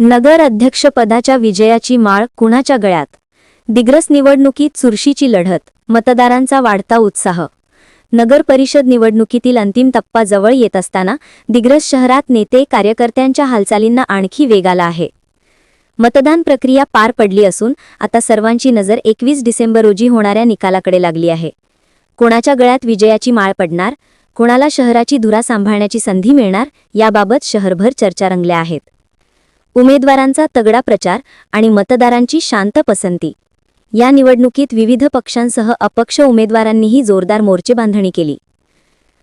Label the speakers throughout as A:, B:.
A: नगर अध्यक्षपदाच्या विजयाची माळ कुणाच्या गळ्यात? दिग्रस निवडणुकीत चुरशीची लढत मतदारांचा वाढता उत्साह. नगर परिषद निवडणुकीतील अंतिम टप्पा जवळ येत असताना दिग्रस शहरात नेते कार्यकर्त्यांच्या हालचालींना आणखी वेग आला आहे. मतदान प्रक्रिया पार पडली असून आता सर्वांची नजर एकवीस डिसेंबर रोजी होणाऱ्या निकालाकडे लागली आहे. कोणाच्या गळ्यात विजयाची माळ पडणार कोणाला शहराची धुरा सांभाळण्याची संधी मिळणार याबाबत शहरभर चर्चा रंगल्या आहेत. उमेदवारांचा तगडा प्रचार आणि मतदारांची शांत पसंती. या निवडणुकीत विविध पक्षांसह अपक्ष उमेदवारांनीही जोरदार मोर्चे बांधणी केली.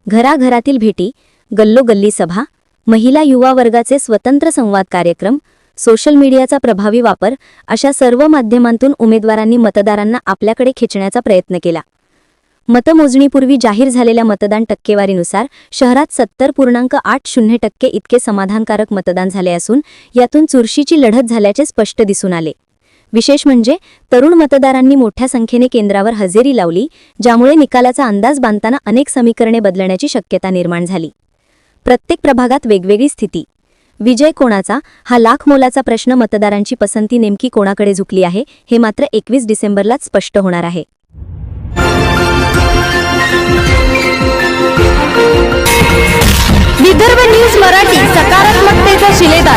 A: घराघरातील भेटी गल्लोगल्ली सभा महिला युवा वर्गाचे स्वतंत्र संवाद कार्यक्रम सोशल मीडियाचा प्रभावी वापर अशा सर्व माध्यमांतून उमेदवारांनी मतदारांना आपल्याकडे खेचण्याचा प्रयत्न केला. मतमोजणीपूर्वी जाहीर झालेल्या मतदान टक्केवारीनुसार शहरात सत्तर पूर्णांक आठ शून्य टक्के इतके समाधानकारक मतदान झाले असून यातून चुरशीची लढत झाल्याचे स्पष्ट दिसून आले. विशेष म्हणजे तरुण मतदारांनी मोठ्या संख्येने केंद्रावर हजेरी लावली ज्यामुळे निकालाचा अंदाज बांधताना अनेक समीकरणे बदलण्याची शक्यता निर्माण झाली. प्रत्येक प्रभागात वेगवेगळी स्थिती. विजय कोणाचा? हा लाख मोलाचा प्रश्न मतदारांची पसंती नेमकी कोणाकडे झुकली आहे हे मात्र एकवीस डिसेंबरलाच स्पष्ट होणार आहे.
B: विदर्भ न्यूज मराठी सकारात्मकतेचा शिलेदार.